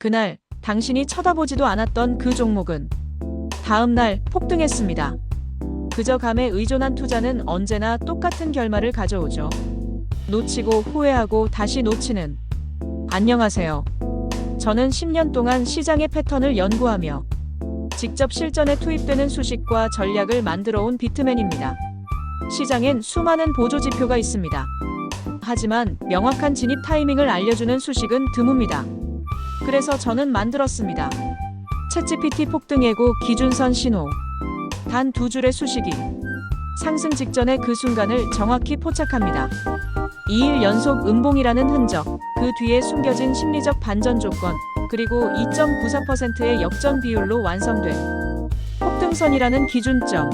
그날 당신이 쳐다보지도 않았던 그 종목은 다음 날 폭등했습니다. 그저 감에 의존한 투자는 언제나 똑같은 결말을 가져오죠. 놓치고 후회하고 다시 놓치는. 안녕하세요. 저는 10년 동안 시장의 패턴을 연구하며 직접 실전에 투입되는 수식과 전략을 만들어 온 비트맨입니다. 시장엔 수많은 보조 지표가 있습니다. 하지만 명확한 진입 타이밍을 알려주는 수식은 드뭅니다. 그래서 저는 만들었습니다. 챗GPT 폭등 예고 기준선 신호. 단 두 줄의 수식이 상승 직전의 그 순간을 정확히 포착합니다. 2일 연속 음봉이라는 흔적, 그 뒤에 숨겨진 심리적 반전 조건, 그리고 2.94%의 역전 비율로 완성된 폭등선이라는 기준점.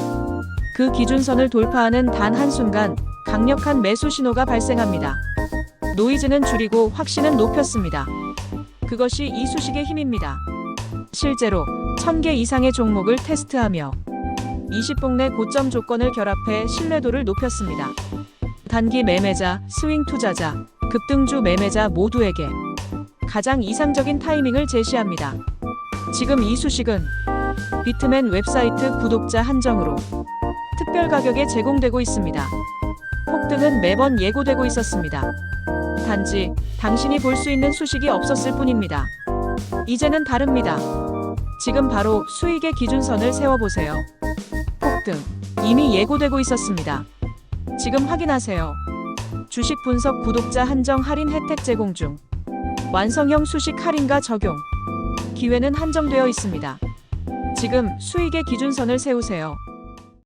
그 기준선을 돌파하는 단 한순간 강력한 매수 신호가 발생합니다. 노이즈는 줄이고 확신은 높였습니다. 그것이 이 수식의 힘입니다. 실제로 1000개 이상의 종목을 테스트하며 20봉 내 고점 조건을 결합해 신뢰도를 높였습니다. 단기 매매자, 스윙 투자자, 급등주 매매자 모두에게 가장 이상적인 타이밍을 제시합니다. 지금 이 수식은 비트맨 웹사이트 구독자 한정으로 특별 가격에 제공되고 있습니다. 폭등은 매번 예고되고 있었습니다. 단지 당신이 볼 수 있는 수식이 없었을 뿐입니다. 이제는 다릅니다. 지금 바로 수익의 기준선을 세워보세요. 폭등 이미 예고되고 있었습니다. 지금 확인하세요. 주식 분석 구독자 한정 할인 혜택 제공 중. 완성형 수식 할인가 적용. 기회는 한정되어 있습니다. 지금 수익의 기준선을 세우세요.